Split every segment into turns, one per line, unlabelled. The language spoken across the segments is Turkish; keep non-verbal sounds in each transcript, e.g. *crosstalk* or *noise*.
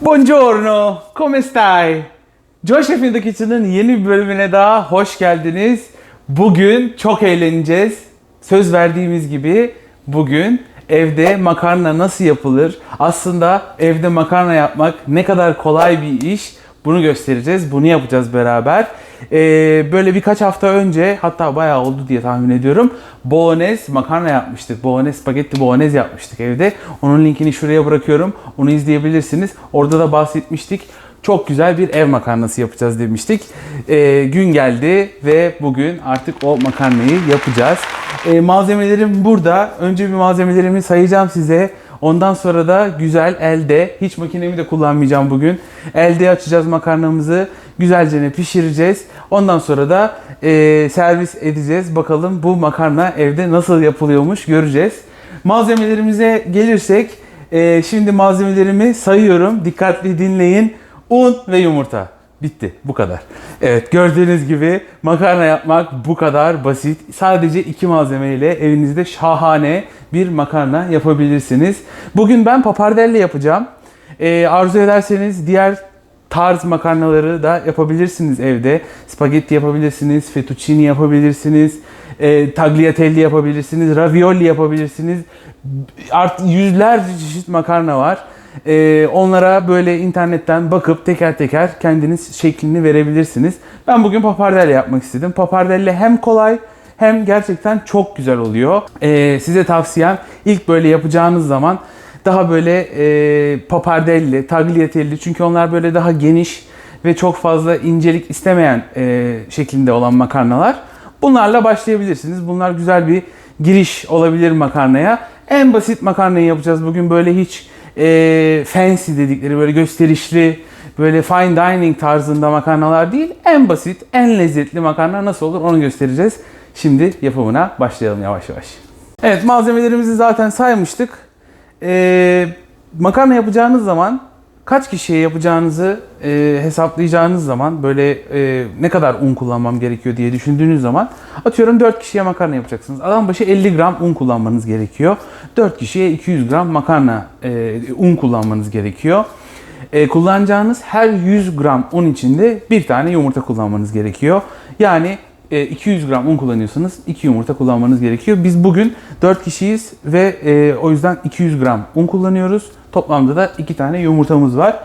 Buongiorno, come stai? Joy Chef in the Kitchen'ın yeni bir bölümüne daha hoş geldiniz. Bugün çok eğleneceğiz. Söz verdiğimiz gibi bugün evde makarna nasıl yapılır? Aslında evde makarna yapmak ne kadar kolay bir iş. Bunu göstereceğiz. Bunu yapacağız beraber. Ee, böyle birkaç hafta önce hatta bayağı oldu diye tahmin ediyorum. Bolognese makarna yapmıştık. Bolognese spagetti bolognese yapmıştık evde. Onun linkini şuraya bırakıyorum. Onu izleyebilirsiniz. Orada da bahsetmiştik. Çok güzel bir ev makarnası yapacağız demiştik. Ee, gün geldi ve bugün artık o makarnayı yapacağız. Ee, malzemelerim burada. Önce bir malzemelerimi sayacağım size. Ondan sonra da güzel elde, hiç makinemi de kullanmayacağım bugün. Elde açacağız makarnamızı, güzelce ne pişireceğiz. Ondan sonra da e, servis edeceğiz. Bakalım bu makarna evde nasıl yapılıyormuş göreceğiz. Malzemelerimize gelirsek, e, şimdi malzemelerimi sayıyorum. Dikkatli dinleyin. Un ve yumurta. Bitti. Bu kadar. Evet gördüğünüz gibi makarna yapmak bu kadar basit. Sadece iki malzemeyle evinizde şahane bir makarna yapabilirsiniz. Bugün ben papardelli yapacağım. Ee, arzu ederseniz diğer tarz makarnaları da yapabilirsiniz evde. Spagetti yapabilirsiniz, fettuccine yapabilirsiniz, e, tagliatelle yapabilirsiniz, ravioli yapabilirsiniz. Art yüzlerce çeşit makarna var. Ee, onlara böyle internetten bakıp teker teker kendiniz şeklini verebilirsiniz. Ben bugün papardelle yapmak istedim. Papardelle hem kolay hem gerçekten çok güzel oluyor. Ee, size tavsiyem ilk böyle yapacağınız zaman daha böyle e, papardelli, tagliatelle çünkü onlar böyle daha geniş ve çok fazla incelik istemeyen e, şeklinde olan makarnalar. Bunlarla başlayabilirsiniz. Bunlar güzel bir giriş olabilir makarnaya. En basit makarnayı yapacağız bugün böyle hiç e, fancy dedikleri böyle gösterişli böyle fine dining tarzında makarnalar değil. En basit, en lezzetli makarna nasıl olur onu göstereceğiz. Şimdi yapımına başlayalım yavaş yavaş. Evet malzemelerimizi zaten saymıştık. E, makarna yapacağınız zaman kaç kişiye yapacağınızı e, hesaplayacağınız zaman böyle e, ne kadar un kullanmam gerekiyor diye düşündüğünüz zaman atıyorum 4 kişiye makarna yapacaksınız. Adam başı 50 gram un kullanmanız gerekiyor. 4 kişiye 200 gram makarna e, un kullanmanız gerekiyor. E, kullanacağınız her 100 gram un içinde bir tane yumurta kullanmanız gerekiyor. Yani 200 gram un kullanıyorsanız 2 yumurta kullanmanız gerekiyor. Biz bugün 4 kişiyiz ve e, o yüzden 200 gram un kullanıyoruz. Toplamda da 2 tane yumurtamız var.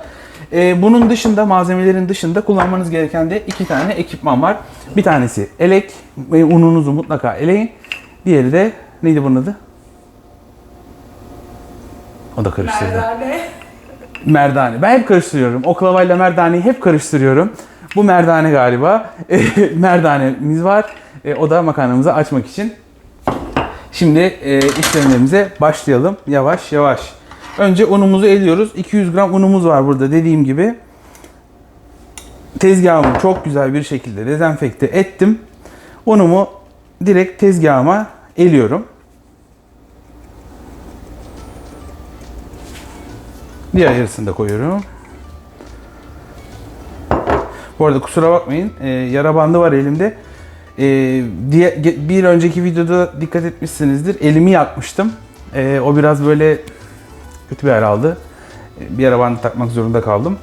E, bunun dışında malzemelerin dışında kullanmanız gereken de 2 tane ekipman var. Bir tanesi elek. E, ununuzu mutlaka eleyin. Diğeri de neydi bunun adı? O da karıştırdı.
Merdane.
Merdane. Ben hep karıştırıyorum. Oklavayla merdaneyi hep karıştırıyorum. Bu merdane galiba. *laughs* Merdanemiz var. E, o da makarnamızı açmak için. Şimdi e, işlemlerimize başlayalım. Yavaş yavaş. Önce unumuzu eliyoruz. 200 gram unumuz var burada dediğim gibi. Tezgahımı çok güzel bir şekilde dezenfekte ettim. Unumu direkt tezgahıma eliyorum. Diğer yarısını da koyuyorum. Bu arada kusura bakmayın. e, yara bandı var elimde. E, diye, bir önceki videoda dikkat etmişsinizdir. Elimi yakmıştım. E, o biraz böyle kötü bir yer aldı. E, bir yara bandı takmak zorunda kaldım.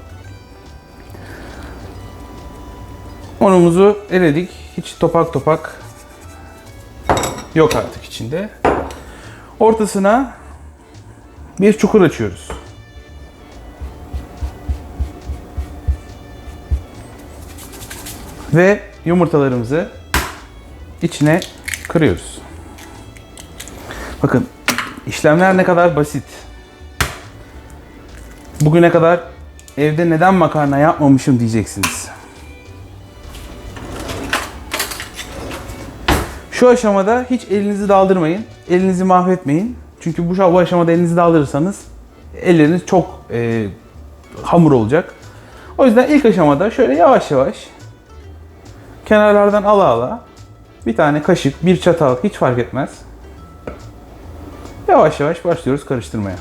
Unumuzu eledik. Hiç topak topak yok artık içinde. Ortasına bir çukur açıyoruz. Ve yumurtalarımızı içine kırıyoruz. Bakın işlemler ne kadar basit. Bugüne kadar evde neden makarna yapmamışım diyeceksiniz. Şu aşamada hiç elinizi daldırmayın. Elinizi mahvetmeyin. Çünkü bu, aşamada elinizi daldırırsanız elleriniz çok e, hamur olacak. O yüzden ilk aşamada şöyle yavaş yavaş kenarlardan ala ala bir tane kaşık, bir çatal hiç fark etmez. Yavaş yavaş başlıyoruz karıştırmaya.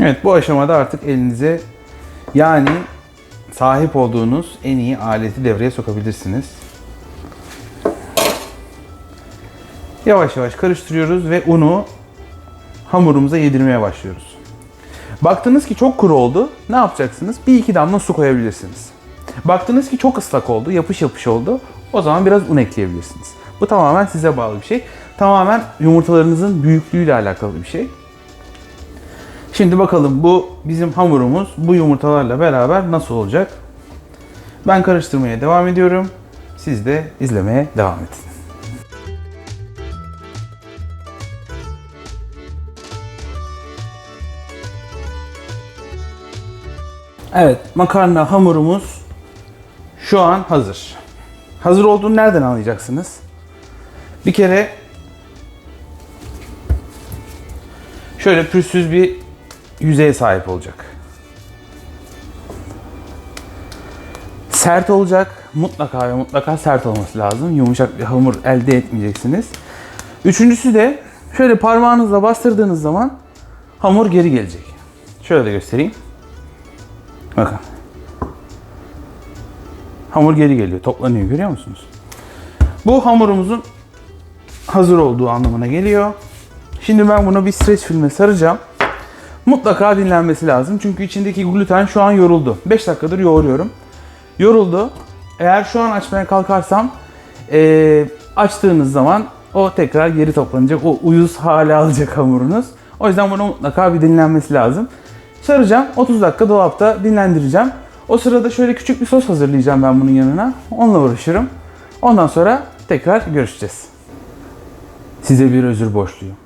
Evet bu aşamada artık elinize Yani sahip olduğunuz en iyi aleti devreye sokabilirsiniz. Yavaş yavaş karıştırıyoruz ve unu hamurumuza yedirmeye başlıyoruz. Baktınız ki çok kuru oldu. Ne yapacaksınız? Bir iki damla su koyabilirsiniz. Baktınız ki çok ıslak oldu, yapış yapış oldu. O zaman biraz un ekleyebilirsiniz. Bu tamamen size bağlı bir şey. Tamamen yumurtalarınızın büyüklüğüyle alakalı bir şey. Şimdi bakalım bu bizim hamurumuz bu yumurtalarla beraber nasıl olacak? Ben karıştırmaya devam ediyorum. Siz de izlemeye devam edin. Evet, makarna hamurumuz şu an hazır. Hazır olduğunu nereden anlayacaksınız? Bir kere şöyle pürüzsüz bir yüzeye sahip olacak. Sert olacak. Mutlaka ve mutlaka sert olması lazım. Yumuşak bir hamur elde etmeyeceksiniz. Üçüncüsü de şöyle parmağınızla bastırdığınız zaman hamur geri gelecek. Şöyle göstereyim. Bakın. Hamur geri geliyor, toplanıyor görüyor musunuz? Bu hamurumuzun hazır olduğu anlamına geliyor. Şimdi ben bunu bir streç filme saracağım. Mutlaka dinlenmesi lazım çünkü içindeki gluten şu an yoruldu. 5 dakikadır yoğuruyorum. Yoruldu. Eğer şu an açmaya kalkarsam eee, açtığınız zaman o tekrar geri toplanacak. O uyuz hale alacak hamurunuz. O yüzden bunu mutlaka bir dinlenmesi lazım. Saracağım. 30 dakika dolapta dinlendireceğim. O sırada şöyle küçük bir sos hazırlayacağım ben bunun yanına. Onunla uğraşırım. Ondan sonra tekrar görüşeceğiz. Size bir özür borçluyum.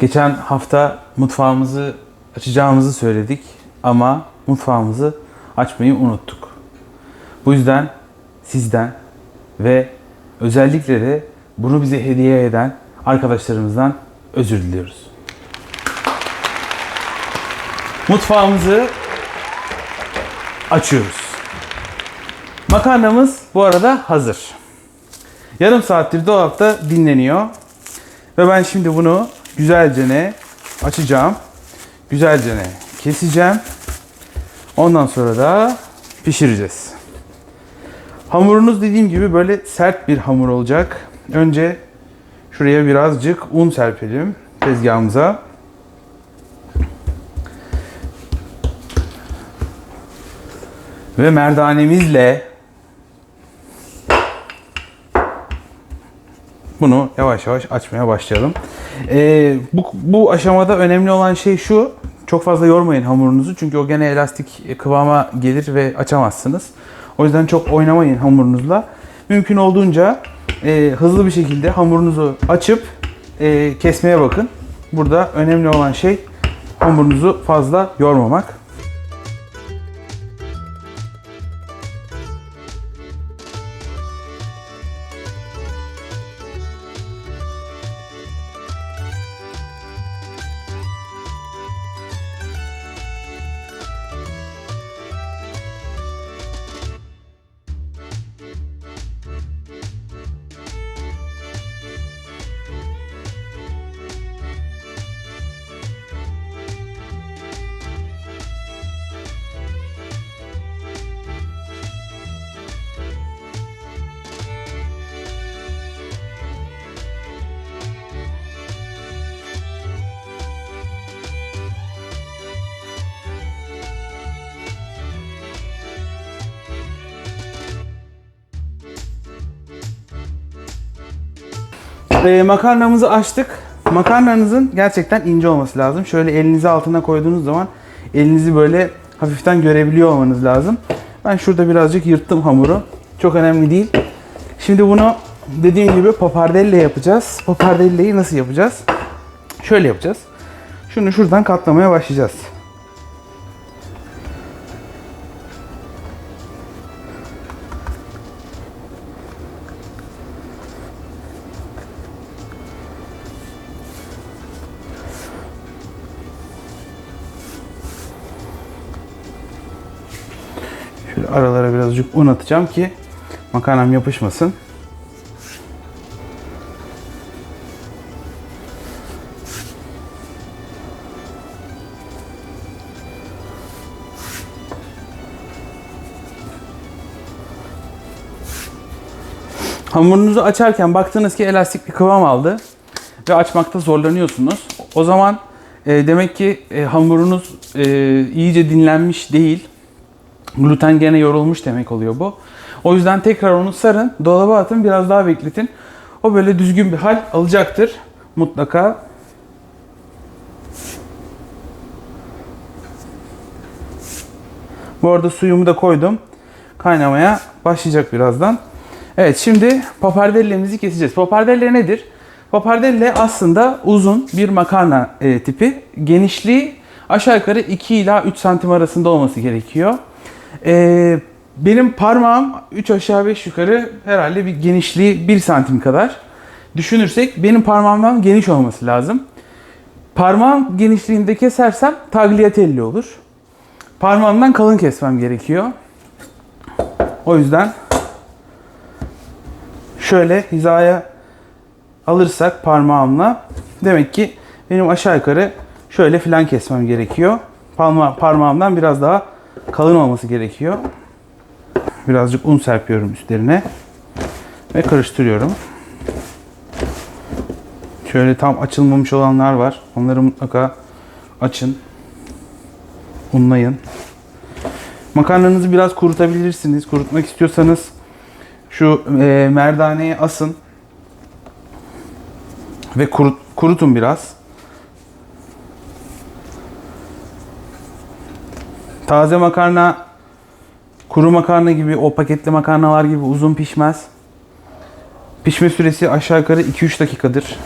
Geçen hafta mutfağımızı açacağımızı söyledik ama mutfağımızı açmayı unuttuk. Bu yüzden sizden ve özellikle de bunu bize hediye eden arkadaşlarımızdan özür diliyoruz. Mutfağımızı açıyoruz. Makarnamız bu arada hazır. Yarım saattir dolapta dinleniyor. Ve ben şimdi bunu güzelce ne açacağım. Güzelce ne keseceğim. Ondan sonra da pişireceğiz. Hamurunuz dediğim gibi böyle sert bir hamur olacak. Önce şuraya birazcık un serpelim tezgahımıza. Ve merdanemizle bunu yavaş yavaş açmaya başlayalım. Ee, bu, bu aşamada önemli olan şey şu. Çok fazla yormayın hamurunuzu çünkü o gene elastik kıvama gelir ve açamazsınız. O yüzden çok oynamayın hamurunuzla. Mümkün olduğunca e, hızlı bir şekilde hamurunuzu açıp e, kesmeye bakın. Burada önemli olan şey hamurunuzu fazla yormamak. Ee, makarnamızı açtık. Makarnanızın gerçekten ince olması lazım. Şöyle elinizi altına koyduğunuz zaman elinizi böyle hafiften görebiliyor olmanız lazım. Ben şurada birazcık yırttım hamuru. Çok önemli değil. Şimdi bunu dediğim gibi papardelle yapacağız. Papardelleyi nasıl yapacağız? Şöyle yapacağız. Şunu şuradan katlamaya başlayacağız. aralara birazcık un atacağım ki makarnam yapışmasın. Hamurunuzu açarken baktınız ki elastik bir kıvam aldı ve açmakta zorlanıyorsunuz. O zaman e, demek ki e, hamurunuz e, iyice dinlenmiş değil. Gluten gene yorulmuş demek oluyor bu. O yüzden tekrar onu sarın, dolaba atın, biraz daha bekletin. O böyle düzgün bir hal alacaktır mutlaka. Bu arada suyumu da koydum. Kaynamaya başlayacak birazdan. Evet şimdi papardellemizi keseceğiz. Papardelle nedir? Papardelle aslında uzun bir makarna e, tipi. Genişliği aşağı yukarı 2 ila 3 santim arasında olması gerekiyor. E, benim parmağım 3 aşağı 5 yukarı herhalde bir genişliği 1 santim kadar. Düşünürsek benim parmağımdan geniş olması lazım. Parmağım genişliğinde kesersem tagliatelle olur. Parmağımdan kalın kesmem gerekiyor. O yüzden şöyle hizaya alırsak parmağımla demek ki benim aşağı yukarı şöyle filan kesmem gerekiyor. Parma parmağımdan biraz daha kalın olması gerekiyor. Birazcık un serpiyorum üstlerine ve karıştırıyorum. Şöyle tam açılmamış olanlar var. Onları mutlaka açın. Unlayın. Makarnanızı biraz kurutabilirsiniz. Kurutmak istiyorsanız şu e, merdaneye asın ve kurut, kurutun biraz. Taze makarna kuru makarna gibi o paketli makarnalar gibi uzun pişmez. Pişme süresi aşağı yukarı 2-3 dakikadır.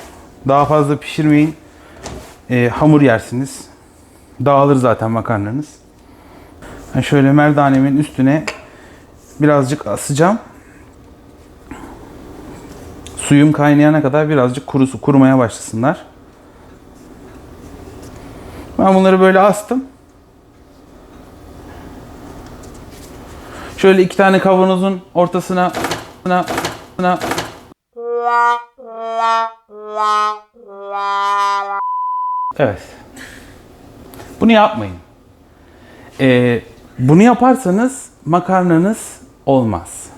Daha fazla pişirmeyin. E, hamur yersiniz. Dağılır zaten makarnanız. Ben şöyle merdanemin üstüne birazcık asacağım. Suyum kaynayana kadar birazcık kurusu kurumaya başlasınlar. Ben bunları böyle astım. Şöyle iki tane kavanozun ortasına ortasına, ortasına Evet. Bunu yapmayın. Ee, bunu yaparsanız makarnanız olmaz.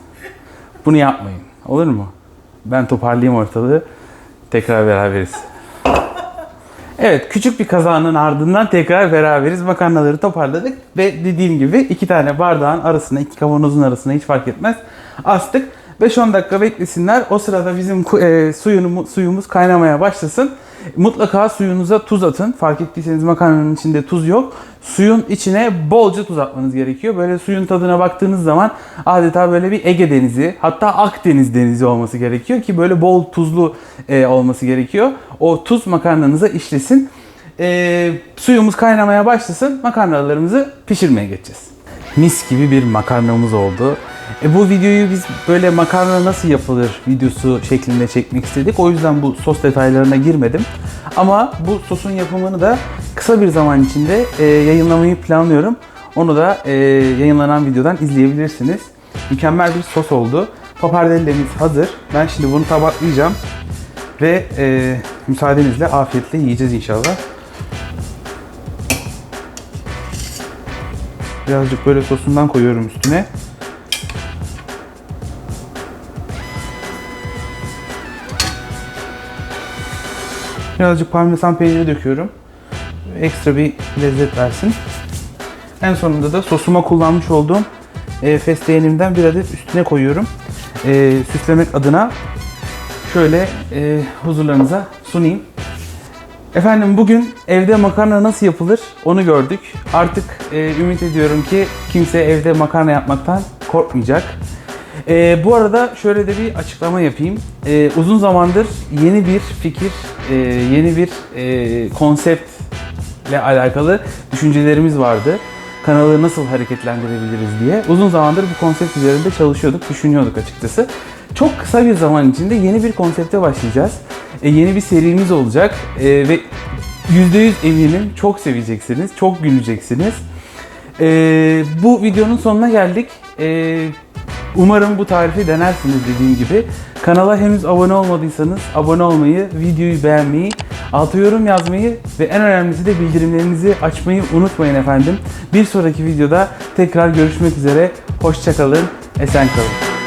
Bunu yapmayın. Olur mu? Ben toparlayayım ortalığı. Tekrar beraberiz. Evet, küçük bir kazanın ardından tekrar beraberiz. Makarnaları toparladık ve dediğim gibi iki tane bardağın arasına, iki kavanozun arasına hiç fark etmez. Astık. 5-10 dakika beklesinler. O sırada bizim e, suyunu, suyumuz kaynamaya başlasın. Mutlaka suyunuza tuz atın. Fark ettiyseniz makarnanın içinde tuz yok. Suyun içine bolca tuz atmanız gerekiyor. Böyle suyun tadına baktığınız zaman adeta böyle bir Ege Denizi hatta Akdeniz Denizi olması gerekiyor ki böyle bol tuzlu e, olması gerekiyor. O tuz makarnanıza işlesin. E, suyumuz kaynamaya başlasın. Makarnalarımızı pişirmeye geçeceğiz. Mis gibi bir makarnamız oldu. E bu videoyu biz böyle makarna nasıl yapılır videosu şeklinde çekmek istedik. O yüzden bu sos detaylarına girmedim. Ama bu sosun yapımını da kısa bir zaman içinde e, yayınlamayı planlıyorum. Onu da e, yayınlanan videodan izleyebilirsiniz. Mükemmel bir sos oldu. Papardellemiz hazır. Ben şimdi bunu tabaklayacağım. Ve e, müsaadenizle afiyetle yiyeceğiz inşallah. Birazcık böyle sosundan koyuyorum üstüne. Birazcık parmesan peyniri döküyorum. Ekstra bir lezzet versin. En sonunda da sosuma kullanmış olduğum e, fesleğenimden bir adet üstüne koyuyorum. E, süslemek adına şöyle e, huzurlarınıza sunayım. Efendim bugün evde makarna nasıl yapılır onu gördük. Artık e, ümit ediyorum ki kimse evde makarna yapmaktan korkmayacak. E, bu arada şöyle de bir açıklama yapayım. E, uzun zamandır yeni bir fikir, e, yeni bir e, konseptle alakalı düşüncelerimiz vardı. Kanalı nasıl hareketlendirebiliriz diye. Uzun zamandır bu konsept üzerinde çalışıyorduk, düşünüyorduk açıkçası. Çok kısa bir zaman içinde yeni bir konsepte başlayacağız. E, yeni bir serimiz olacak e, ve %100 eminim çok seveceksiniz, çok güleceksiniz. E, bu videonun sonuna geldik. E, umarım bu tarifi denersiniz dediğim gibi. Kanala henüz abone olmadıysanız abone olmayı, videoyu beğenmeyi, alta yorum yazmayı ve en önemlisi de bildirimlerinizi açmayı unutmayın efendim. Bir sonraki videoda tekrar görüşmek üzere. Hoşçakalın, esen kalın.